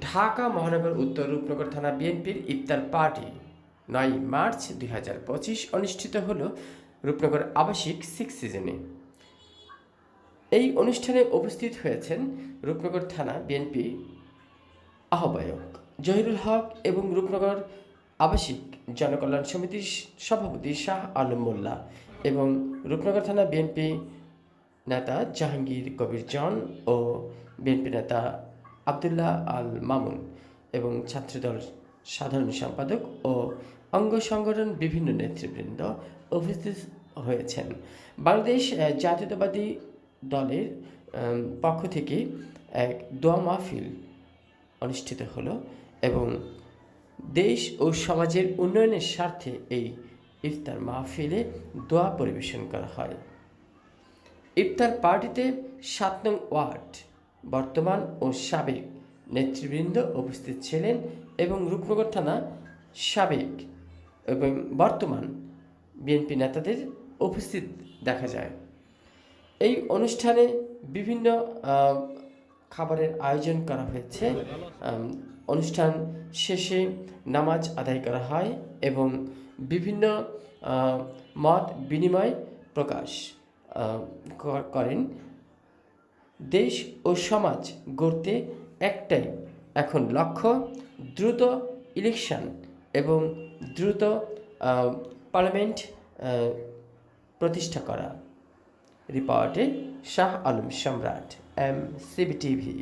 ঢাকা মহানগর উত্তর রূপনগর থানা বিএনপির ইফতার পার্টি নয় মার্চ দুই অনুষ্ঠিত হল রূপনগর আবাসিক সিক্স সিজনে। এই অনুষ্ঠানে উপস্থিত হয়েছেন রূপনগর থানা বিএনপি আহ্বায়ক জহিরুল হক এবং রূপনগর আবাসিক জনকল্যাণ সমিতির সভাপতি শাহ আলম মোল্লা এবং রূপনগর থানা বিএনপি নেতা জাহাঙ্গীর কবির জন ও বিএনপি নেতা আবদুল্লাহ আল মামুন এবং ছাত্রদল সাধারণ সম্পাদক ও অঙ্গ সংগঠন বিভিন্ন নেতৃবৃন্দ উপস্থিত হয়েছেন। বাংলাদেশ জাতীয়তাবাদী দলের পক্ষ থেকে এক দোয়া মাহফিল অনুষ্ঠিত হলো এবং দেশ ও সমাজের উন্নয়নের স্বার্থে এই ইফতার মাহফিলে দোয়া পরিবেশন করা হয়। ইফতার পার্টিতে সাত নং ওয়ার্ড বর্তমান ও সাবেক নেতৃবৃন্দ উপস্থিত ছিলেন এবং রূপনগর থানা সাবেক এবং বর্তমান বিএনপি নেতাদের উপস্থিত দেখা যায়। এই অনুষ্ঠানে বিভিন্ন খাবারের আয়োজন করা হয়েছে। অনুষ্ঠান শেষে নামাজ আদায় করা হয় এবং বিভিন্ন মত বিনিময় প্রকাশ করেন। দেশ ও সমাজ গড়তে একটাই। এখন লক্ষ্য দ্রুত ইলেকশন এবং দ্রুত পার্লামেন্ট প্রতিষ্ঠা করা। রিপোর্টে শাহ আলম সম্রাট, এম সিবিটিভি